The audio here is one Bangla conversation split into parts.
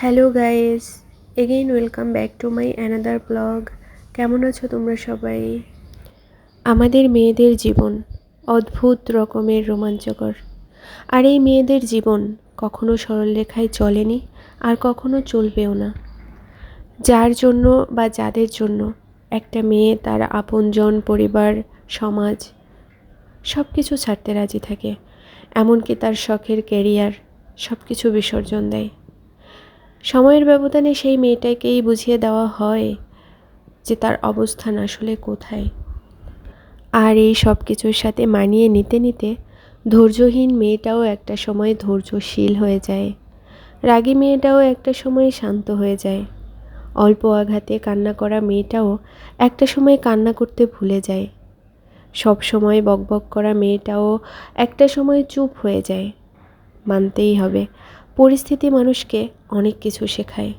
Hello guys again welcome back to my another blog কেমন আছো তোমরা সবাই? আমাদের মেয়েদের জীবন অদ্ভুত রকমের রোমাঞ্চকর। আর এই মেয়েদের জীবন কখনো সরলরেখায় চলেনি আর কখনো চলবেও না। যার জন্য বা যাদের জন্য একটা মেয়ে তার আপনজন, পরিবার, সমাজ সব কিছু ছাড়তে রাজি থাকে। এমনকি তার শখের ক্যারিয়ার সব কিছু বিসর্জন দেয়। সময়ের ব্যবধানে সেই মেয়েটাকেই বুঝিয়ে দেওয়া হয় যে তার অবস্থান আসলে কোথায়। আর এই সব কিছুর সাথে মানিয়ে নিতে নিতে ধৈর্যহীন মেয়েটাও একটা সময় ধৈর্যশীল হয়ে যায়। রাগী মেয়েটাও একটা সময় শান্ত হয়ে যায়। অল্প আঘাতে কান্না করা মেয়েটাও একটা সময় কান্না করতে ভুলে যায়। সব সময় বকবক করা মেয়েটাও একটা সময় চুপ হয়ে যায়। মানতেই হবে পরিস্থিতি মানুষকে অনেক কিছু শেখায়।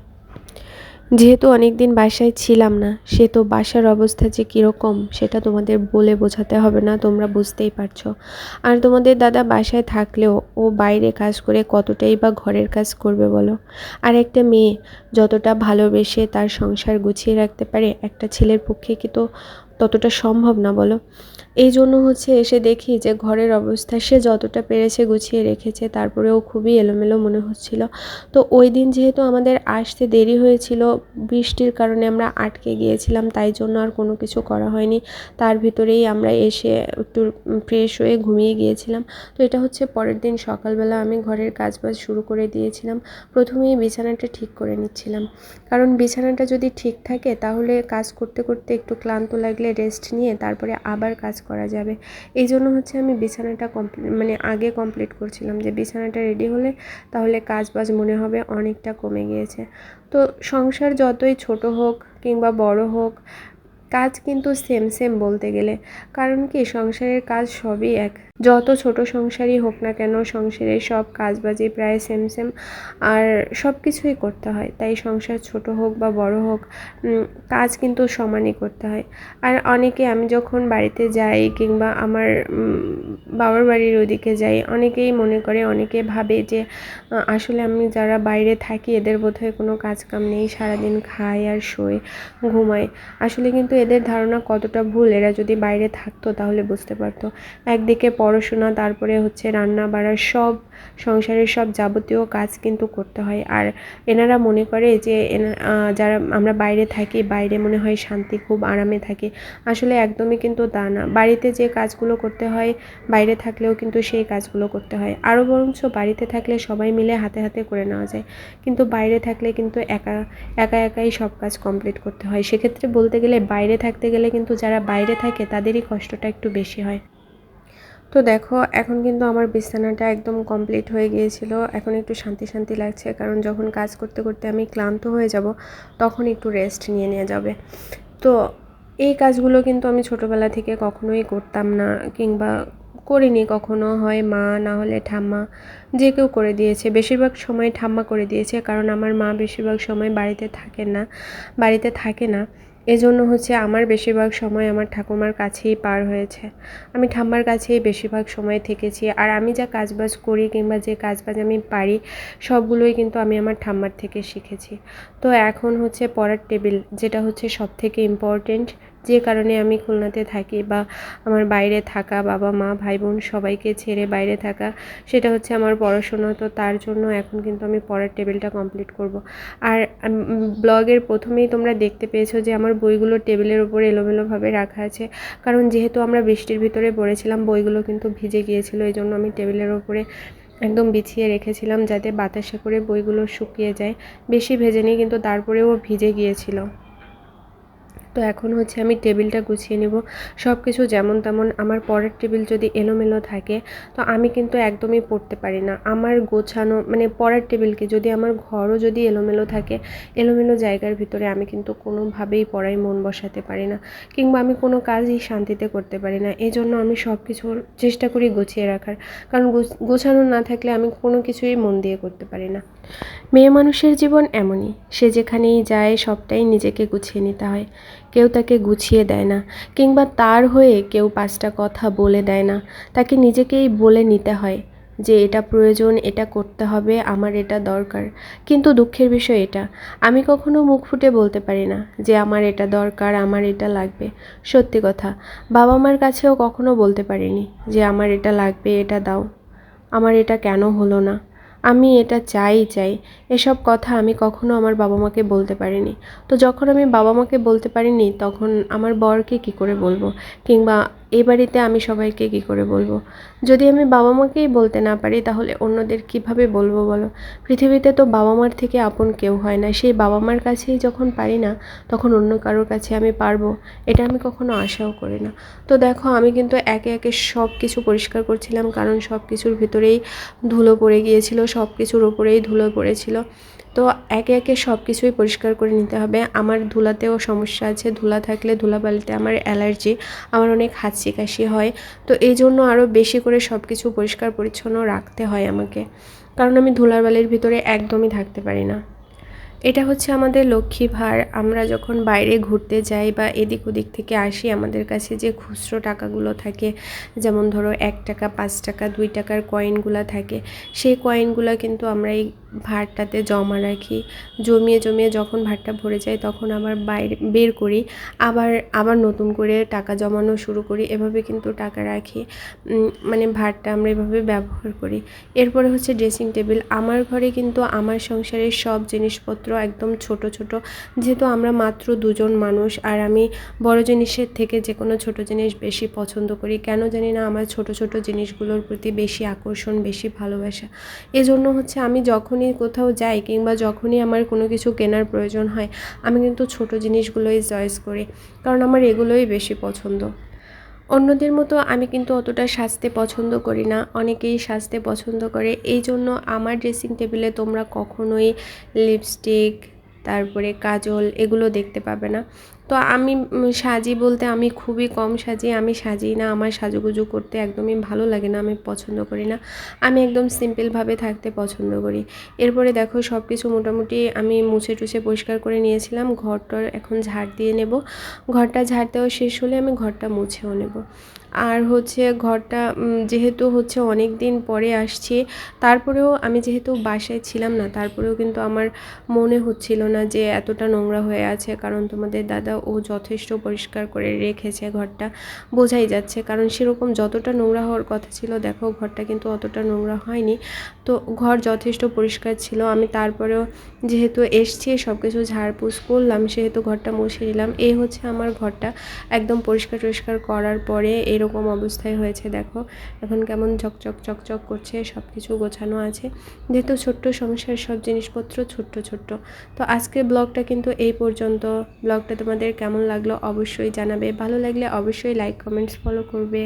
যেহেতু অনেক দিন বাসায় ছিলাম না, সে তো বাসার অবস্থা যে কীরকম, সেটা তোমাদের বলে বোঝাতে হবে না, তোমরা বুঝতেই পারছ। আর তোমাদের দাদা বাসায় থাকলেও ও বাইরে কাজ করে কতটাই বা ঘরের কাজ করবে বলো? আর একটা মেয়ে, যতটা ভালোবেসে তার সংসার গুছিয়ে রাখতে পারে, একটা ছেলের পক্ষে কি তো ততটা সম্ভব না, বলো। এই জন্য হচ্ছে এসে দেখি যে ঘরের অবস্থা, সে যতটা পেরেছে গুছিয়ে রেখেছে, তারপরেও খুবই এলোমেলো মনে হচ্ছিল। তো ওই দিন যেহেতু আমাদের আসতে দেরি হয়েছিল, বৃষ্টির কারণে আমরা আটকে গিয়েছিলাম, তাই জন্য আর কোনো কিছু করা হয়নি। তার ভিতরেই আমরা এসে একটু ফ্রেশ হয়ে ঘুমিয়ে গিয়েছিলাম। তো এটা হচ্ছে পরের দিন সকালবেলা আমি ঘরের কাজবাজ শুরু করে দিয়েছিলাম। প্রথমেই বিছানাটা ঠিক করে নিচ্ছিলাম। কারণ বিছানাটা যদি ঠিক থাকে, তাহলে কাজ করতে করতে একটু ক্লান্ত লাগলে রেস্ট নিয়ে তারপরে আবার কাজ করা যাবে। এই জন্য হচ্ছে আমি বিছানাটা কমপ্লিট মানে আগে কমপ্লিট করছিলাম যে বিছানাটা রেডি হলে তাহলে কাজ বাজ মনে হবে অনেকটা কমে গিয়েছে। তো সংসার যতই ছোট হোক কিংবা বড় হোক, কাজ কিন্তু সেম সেম বলতে গেলে। কারণ কি সংসারের কাজ সবই এক। যত ছোট সংসারই হোক না কেন সংসারের সব কাজবাজি প্রায় সেম সেম আর সব কিছুই করতে হয়। তাই সংসার ছোট হোক বা বড় হোক কাজ কিন্তু সমানই করতে হয়। আর অনেকে আমি যখন বাড়িতে যাই কিংবা আমার বাবার বাড়ির ওদিকে যাই, অনেকেই মনে করে, অনেকে ভাবে যে আসলে আমি যারা বাইরে থাকি, এদের বোধহয় কোনো কাজ কাম নেই, সারাদিন খায় আর শোয় ঘুমায় আসলে কিন্তু এদের ধারণা কতটা ভুল, এরা যদি বাইরে থাকতো তাহলে বুঝতে পারতো। একদিকে পড়াশোনা, তারপরে হচ্ছে রান্না বাড়া সব, সংসারের সব যাবতীয় কাজ কিন্তু করতে হয়। আর এনারা মনে করে যে যারা আমরা বাইরে থাকি, বাইরে মনে হয় শান্তি, খুব আরামে থাকে। আসলে একদমই কিন্তু তা না। বাড়িতে যে কাজগুলো করতে হয়, বাইরে থাকলেও কিন্তু সেই কাজগুলো করতে হয়। আরও বরঞ্চ বাড়িতে থাকলে সবাই মিলে হাতে হাতে করে নেওয়া যায়। কিন্তু বাইরে থাকলে কিন্তু একা একা একাই সব কাজ কমপ্লিট করতে হয়। সেক্ষেত্রে বলতে গেলে বাইরে থাকতে গেলে কিন্তু যারা বাইরে থাকে, তাদেরই কষ্টটা একটু বেশি হয়। তো দেখো, এখন কিন্তু আমার বিছানাটা একদম কমপ্লিট হয়ে গিয়েছিল। এখন একটু শান্তি শান্তি লাগছে, কারণ যখন কাজ করতে করতে আমি ক্লান্ত হয়ে যাব, তখন একটু রেস্ট নিয়ে নেওয়া যাবে। তো এই কাজগুলো কিন্তু আমি ছোটোবেলা থেকে কখনোই করতাম না, কিংবা করিনি কখনো, হয় মা, না হলে ঠাম্মা, যে কেউ করে দিয়েছে। বেশিরভাগ সময় ঠাম্মা করে দিয়েছে, কারণ আমার মা বেশিরভাগ সময় বাড়িতে থাকে না, বাড়িতে থাকে না। এজন্য হচ্ছে আমার বেশিরভাগ সময় আমার ঠাকুমার কাছেই পার হয়েছে। আমি ঠাম্মার কাছেই বেশিরভাগ সময় থেকেছি আর আমি যা কাজবাজ করি কিংবা যে কাজবাজ আমি পারি, সবগুলোই কিন্তু আমি আমার ঠাম্মার থেকে শিখেছি। তো এখন হচ্ছে পড়ার টেবিল, যেটা হচ্ছে সব থেকে ইম্পর্টেন্ট যে কারণে আমি খুলনাতে থাকি বা আমার বাইরে থাকা বাবা, মা, ভাই, বোন সবাইকে ছেড়ে বাইরে থাকা, সেটা হচ্ছে আমার পড়াশোনা। তো তার জন্য এখন কিন্তু আমি পড়ার টেবিলটা কমপ্লিট করব। আর ব্লগের প্রথমেই তোমরা দেখতে পেয়েছ যে আমার বইগুলো টেবিলের উপর এলোমেলোভাবে রাখা আছে। কারণ যেহেতু আমরা বৃষ্টির ভিতরে পড়েছিলাম, বইগুলো কিন্তু ভিজে গিয়েছিল, এই জন্য আমি টেবিলের ওপরে একদম বিছিয়ে রেখেছিলাম যাতে বাতাসে করে বইগুলো শুকিয়ে যায়। বেশি ভেজে নিই কিন্তু তারপরেও ভিজে গিয়েছিল। তো এখন হচ্ছে আমি টেবিলটা গুছিয়ে নেব। সব কিছু যেমন তেমন আমার পরের টেবিল যদি এলোমেলো থাকে, তো আমি কিন্তু একদমই পড়তে পারি না। আমার গোছানো মানে পড়ার টেবিলকে যদি আমার ঘরও যদি এলোমেলো থাকে, এলোমেলো জায়গার ভিতরে আমি কিন্তু কোনোভাবেই পড়ায় মন বসাতে পারি না কিংবা আমি কোনো কাজই শান্তিতে করতে পারি না। এই জন্য আমি সব কিছুর চেষ্টা করি গুছিয়ে রাখার। কারণ গোছানো না থাকলে আমি কোনো কিছুই মন দিয়ে করতে পারি না। মেয়ে মানুষের জীবন এমনই। সে যেখানেই যায় সবটাই নিজেকে গুছিয়ে নিতে হয়। কেউ তাকে গুছিয়ে দেয় না, কিংবা তার হয়ে কেউ পাঁচটা কথা বলে দেয় না। তাকে নিজেকেই বলে নিতে হয় যে, এটা প্রয়োজন, এটা করতে হবে, আমার এটা দরকার। কিন্তু দুঃখের বিষয় এটা, আমি কখনো মুখ ফুটে বলতে পারি না যে, আমার এটা দরকার, আমার এটা লাগবে। সত্যি কথা বাবা মার কাছেও কখনো বলতে পারিনি যে, আমার এটা লাগবে, এটা দাও। আমার এটা কেন হলো না? আমি এটা চাই চাই। এসব কথা আমি কখনো আমার বাবা মাকে বলতে পারিনি। তো যখন আমি বাবা মাকে বলতে পারিনি, তখন আমার বরকে কী করে বলব? কিংবা এ বাড়িতে আমি সবাইকে কী করে বলব? যদি আমি বাবা মাকেই বলতে না পারি, তাহলে অন্যদের কীভাবে বলব বলো? পৃথিবীতে তো বাবা মার থেকে আপন কেউ হয় না। সেই বাবা মার কাছেই যখন পারি না, তখন অন্য কারোর কাছে আমি পারব। এটা আমি কখনো আশাও করি না। তো দেখো, আমি কিন্তু একে একে সব কিছু পরিষ্কার করছিলাম, কারণ সব কিছুর ভিতরেই ধুলো পড়ে গিয়েছিল সব কিছুর ওপরেই ধুলো পড়েছিল। তো একে একে সব কিছুই পরিষ্কার করে নিতে হবে। আমার ধুলাতেও সমস্যা আছে। ধুলা থাকলে ধুলাবালিতে আমার অ্যালার্জি, আমার অনেক হাঁচি কাশি হয়। তো এই জন্য আরও বেশি করে সব কিছু পরিষ্কার পরিচ্ছন্ন রাখতে হয় আমাকে। কারণ আমি ধুলার বালির ভিতরে একদমই থাকতে পারি না। এটা হচ্ছে আমাদের লক্ষ্মী ভার। আমরা যখন বাইরে ঘুরতে যাই বা এদিক ওদিক থেকে আসি, আমাদের কাছে যে খুচরো টাকাগুলো থাকে, যেমন ধরো এক টাকা, পাঁচ টাকা, দুই টাকার কয়েনগুলো থাকে, সেই কয়েনগুলো কিন্তু আমরা এই ভারটাতে জমা রাখি। জমিয়ে জমিয়ে যখন ভারটা ভরে যায় তখন আবার বাইরে বের করি। আবার আবার নতুন করে টাকা জমানো শুরু করি। এভাবে কিন্তু টাকা রাখি। মানে ভারটা আমরা এভাবে ব্যবহার করি। এরপরে হচ্ছে ড্রেসিং টেবিল আমার ঘরে কিন্তু আমার সংসারের সব জিনিসপত্র একদম ছোট ছোট। যেহেতু আমরা মাত্র দুজন মানুষ আর আমি বড় জিনিসের থেকে যে কোনো ছোট জিনিস বেশি পছন্দ করি। কেন জানি না আমার ছোট ছোট জিনিসগুলোর প্রতি বেশি আকর্ষণ, বেশি ভালোবাসা। এজন্য হচ্ছে আমি যখনই কোথাও যাই কিংবা যখনই আমার কোনো কিছু কেনার প্রয়োজন হয়, আমি কিন্তু ছোট জিনিসগুলোই চয়েস করি, কারণ আমার এগুলোই বেশি পছন্দ। অন্যদের মতো আমি কিন্তু অতটা সাজতে পছন্দ করি না, অনেকেই সাজতে পছন্দ করে। এই জন্য আমার ড্রেসিং টেবিলে তোমরা কখনোই লিপস্টিক, তারপরে কাজল এগুলো দেখতে পাবে না। তো আমি সাজি বলতে আমি খুবই কম সাজি। আমি সাজি না, আমার সাজুগুজু করতে একদমই ভালো লাগে না, আমি পছন্দ করি না। আমি একদম সিম্পলভাবে থাকতে পছন্দ করি। এরপরে দেখো সব কিছু মোটামুটি আমি মুছে টুছে পরিষ্কার করে নিয়েছিলাম, ঘরটার এখন ঝাড় দিয়ে নেব। ঘরটা ঝাড় দেওয়া শেষ হলে আমি ঘরটা মুছেও নেব। আর হচ্ছে ঘরটা যেহেতু হচ্ছে অনেক দিন পরে আসছি, তারপরেও আমি যেহেতু বাসায় ছিলাম না, তারপরেও কিন্তু আমার মনে হচ্ছিল না যে এতটা নোংরা হয়ে আছে। কারণ তোমাদের দাদা ও যথেষ্ট পরিষ্কার করে রেখেছে ঘরটা, বোঝাই যাচ্ছে। কারণ সেরকম যতটা নোংরা হওয়ার কথা ছিল, দেখো ঘরটা কিন্তু অতটা নোংরা হয়নি। তো ঘর যথেষ্ট পরিষ্কার ছিল। আমি তারপরেও যেহেতু এসছি সব কিছু ঝাড়পুছ করলাম, সেহেতু ঘরটা মুছে নিলাম। এই হচ্ছে আমার ঘরটা। একদম পরিষ্কার টরিষ্কার করার পরে এরকম অবস্থায় হয়েছে, দেখো। এখন কেমন চকচক চকচক করছে সব কিছু গোছানো আছে। যেহেতু ছোট্ট সংসার, সব জিনিসপত্র ছোট্ট ছোট্ট। তো আজকে ব্লগটা কিন্তু এই পর্যন্ত। ব্লগটা কেমন লাগল অবশ্যই জানাবে। ভালো লাগলে অবশ্যই লাইক কমেন্টস ফলো করবে।